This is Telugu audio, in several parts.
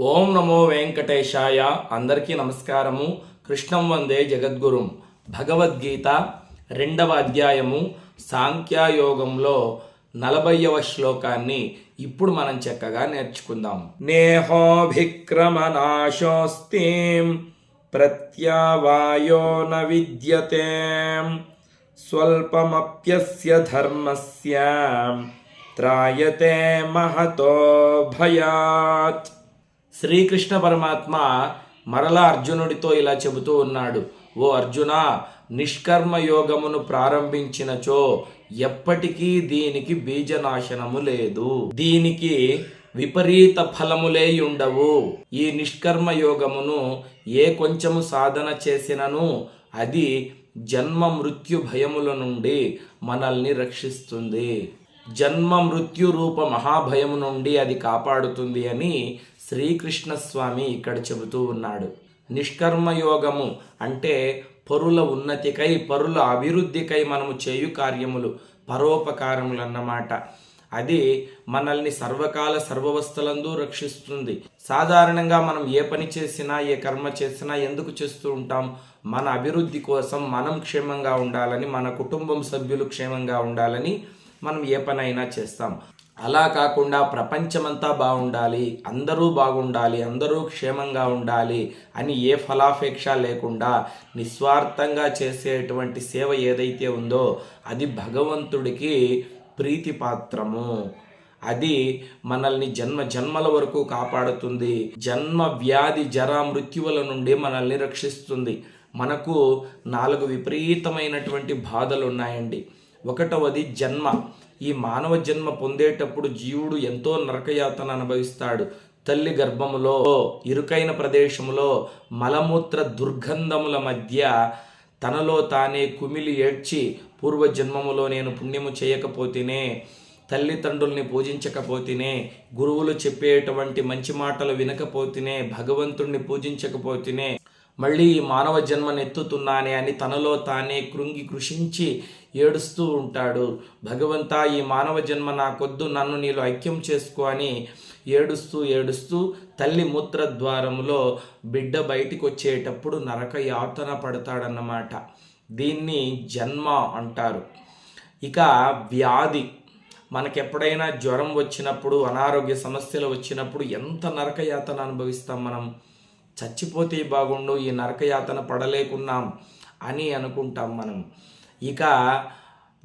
ఓం నమో వెంకటేశాయ. అందరికీ నమస్కారము. కృష్ణం వందే జగద్గురుం. భగవద్గీత రెండవ అధ్యాయము సాంఖ్యాయోగంలో నలభైవ శ్లోకాన్ని ఇప్పుడు మనం చక్కగా నేర్చుకుందాం. నేహోభిక్రమనాశోస్తి ప్రత్యావాయో న విద్యతే. స్వల్పమప్యస్య ధర్మస్య. త్రాయతే మహతో భయాత్. శ్రీకృష్ణ పరమాత్మ మరలా అర్జునుడితో ఇలా చెబుతూ ఉన్నాడు ఓ అర్జున నిష్కర్మ యోగమును ప్రారంభించినచో ఎప్పటికీ దీనికి బీజనాశనము లేదు. దీనికి విపరీత ఫలములే ఉండవు ఈ నిష్కర్మ యోగమును ఏ కొంచెము సాధన చేసినను అది జన్మ మృత్యు భయముల నుండి మనల్ని రక్షిస్తుంది. జన్మ మృత్యు రూప మహాభయము నుండి అది కాపాడుతుంది అని శ్రీకృష్ణస్వామి ఇక్కడ చెబుతూ ఉన్నాడు. నిష్కర్మయోగము అంటే పరుల ఉన్నతికై పరుల అభివృద్ధికై మనము చేయు కార్యములు పరోపకారములు అన్నమాట అది మనల్ని సర్వకాల సర్వవస్థలందు రక్షిస్తుంది. సాధారణంగా మనం ఏ పని చేసినా ఏ కర్మ చేసినా ఎందుకు చేస్తూ ఉంటాం? మన అభివృద్ధి కోసం మనం క్షేమంగా ఉండాలని మన కుటుంబం సభ్యులు క్షేమంగా ఉండాలని మనం ఏ పనైనా చేస్తాం. అలా కాకుండా ప్రపంచమంతా బాగుండాలి అందరూ బాగుండాలి అందరూ క్షేమంగా ఉండాలి అని ఏ ఫలాపేక్ష లేకుండా నిస్వార్థంగా చేసేటువంటి సేవ ఏదైతే ఉందో అది భగవంతుడికి ప్రీతిపాత్రము. అది మనల్ని జన్మ జన్మల వరకు కాపాడుతుంది. జన్మ వ్యాధి జర మృత్యువుల నుండి మనల్ని రక్షిస్తుంది. మనకు నాలుగు విపరీతమైనటువంటి బాధలు ఉన్నాయండి ఒకటవది జన్మ. ఈ మానవ జన్మ పొందేటప్పుడు జీవుడు ఎంతో నరకయాతన అనుభవిస్తాడు. తల్లి గర్భములో ఇరుకైన ప్రదేశములో మలమూత్ర దుర్గంధముల మధ్య తనలో తానే కుమిలి ఏడ్చి పూర్వజన్మములో నేను పుణ్యము చేయకపోతేనే తల్లిదండ్రుల్ని పూజించకపోతేనే గురువులు చెప్పేటువంటి మంచి మాటలు వినకపోతేనే భగవంతుణ్ణి పూజించకపోతేనే మళ్ళీ ఈ మానవ జన్మనెత్తుతున్నానే అని తనలో తానే కృంగి కృషించి ఏడుస్తూ ఉంటాడు. భగవంతా ఈ మానవ జన్మ నాకొద్దు నన్ను నీలో ఐక్యం చేసుకో అని ఏడుస్తూ ఏడుస్తూ తల్లి మూత్రద్వారంలో బిడ్డ బయటికి వచ్చేటప్పుడు నరక యాతన పడతాడన్నమాట. దీన్ని జన్మ అంటారు. ఇక వ్యాధి. మనకెప్పుడైనా జ్వరం వచ్చినప్పుడు అనారోగ్య సమస్యలు వచ్చినప్పుడు ఎంత నరకయాతన అనుభవిస్తాం మనం? చచ్చిపోతే బాగుండు ఈ నరకయాతన పడలేకున్నాం అని అనుకుంటాం మనం. ఇక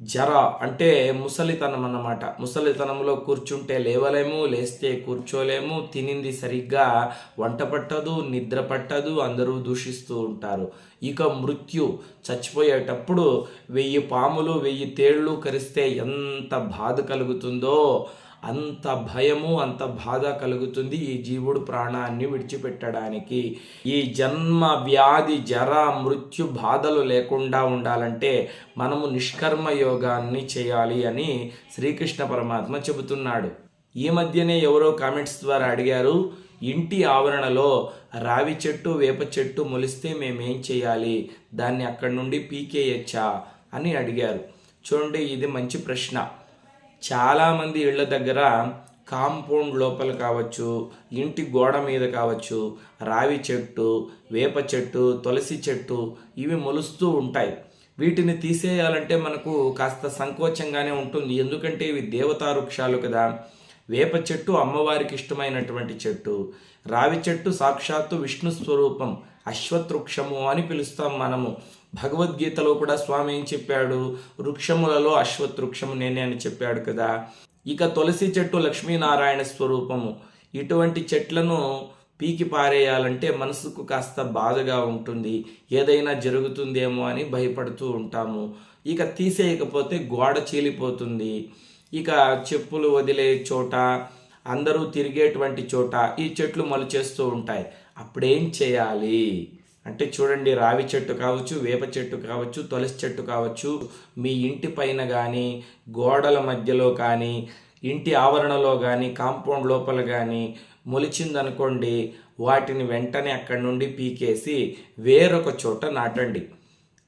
జర అంటే ముసలితనం అన్నమాట. ముసలితనంలో కూర్చుంటే లేవలేము లేస్తే కూర్చోలేము తినింది సరిగ్గా వంట పట్టదు నిద్ర పట్టదు అందరూ దూషిస్తూ ఉంటారు. ఇక మృత్యు చచ్చిపోయేటప్పుడు వెయ్యి పాములు వెయ్యి తేళ్ళు కరిస్తే ఎంత బాధ కలుగుతుందో అంత భయము అంత బాధ కలుగుతుంది ఈ జీవుడు ప్రాణాన్ని విడిచిపెట్టడానికి. ఈ జన్మ వ్యాధి జర మృత్యు బాధలు లేకుండా ఉండాలంటే మనము నిష్కర్మ యోగాన్ని చేయాలి అని శ్రీకృష్ణ పరమాత్మ చెబుతున్నాడు. ఈ మధ్యనే ఎవరో కామెంట్స్ ద్వారా అడిగారు ఇంటి ఆవరణలో రావి చెట్టు వేప చెట్టు మొలిస్తే మేమేం చేయాలి? దాన్ని అక్కడి నుండి పీకేయచ్చా? అని అడిగారు. చూడండి ఇది మంచి ప్రశ్న. చాలామంది ఇళ్ళ దగ్గర కాంపౌండ్ లోపల కావచ్చు ఇంటి గోడ మీద కావచ్చు రావి చెట్టు వేప చెట్టు తులసి చెట్టు ఇవి మొలుస్తూ ఉంటాయి. వీటిని తీసేయాలంటే మనకు కాస్త సంకోచంగానే ఉంటుంది. ఎందుకంటే ఇవి దేవతా వృక్షాలు కదా. వేప చెట్టు అమ్మవారికి ఇష్టమైనటువంటి చెట్టు. రావి చెట్టు సాక్షాత్తు విష్ణు స్వరూపం. అశ్వత్వృక్షము అని పిలుస్తాం మనము. భగవద్గీతలో కూడా స్వామి ఏం చెప్పాడు? వృక్షములలో అశ్వత్వృక్షము నేనే అని చెప్పాడు కదా. ఇక తులసి చెట్టు లక్ష్మీనారాయణ స్వరూపము. ఇటువంటి చెట్లను పీకి పారేయాలంటే మనసుకు కాస్త బాధగా ఉంటుంది. ఏదైనా జరుగుతుందేమో అని భయపడుతూ ఉంటాము. ఇక తీసేయకపోతే గోడ చీలిపోతుంది. ఇక చెప్పులు వదిలే చోట అందరూ తిరిగేటువంటి చోట ఈ చెట్లు మలుచేస్తూ ఉంటాయి. అప్పుడేం చేయాలి? అంటే చూడండి రావి చెట్టు కావచ్చు వేప చెట్టు కావచ్చు తులసి చెట్టు కావచ్చు మీ ఇంటి పైన కానీ గోడల మధ్యలో కానీ ఇంటి ఆవరణలో కానీ కాంపౌండ్ లోపల కానీ మొలిచిందనుకోండి వాటిని వెంటనే అక్కడి నుండి పీకేసి వేరొక చోట నాటండి.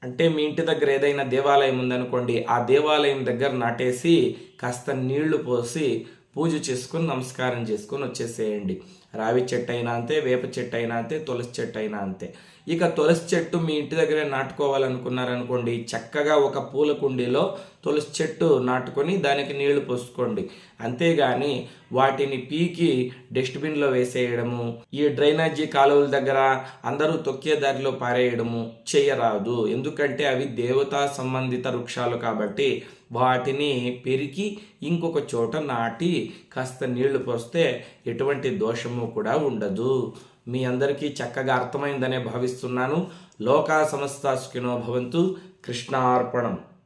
అంటే మీ ఇంటి దగ్గర ఏదైనా దేవాలయం ఉందనుకోండి ఆ దేవాలయం దగ్గర నాటేసి కాస్త నీళ్ళు పోసి పూజ చేసుకొని నమస్కారం చేసుకొని వచ్చేసేయండి. రావి చెట్టు అయినా అంతే వేప చెట్టు అయినా అంతే తులసి చెట్టు అయినా అంతే. ఇక తులసి చెట్టు మీ ఇంటి దగ్గరే నాటుకోవాలనుకున్నారనుకోండి చక్కగా ఒక పూల కుండీలో తులసి చెట్టు నాటుకొని దానికి నీళ్ళు పోసుకోండి. అంతేగాని వాటిని పీకి డస్ట్బిన్లో వేసేయడము ఈ డ్రైనేజీ కాలువల దగ్గర అందరూ తొక్కే దారిలో పారేయడము చేయరాదు. ఎందుకంటే అవి దేవతా సంబంధిత వృక్షాలు కాబట్టి వాటిని పెరికి ఇంకొక చోట నాటి కాస్త నీళ్ళు పోస్తే ఎటువంటి దోషము కూడా ఉండదు. మీ అందరికీ చక్కగా అర్థమైందనే భావిస్తున్నాను. లోకా సమస్త సుఖినో భవంతు. కృష్ణార్పణం.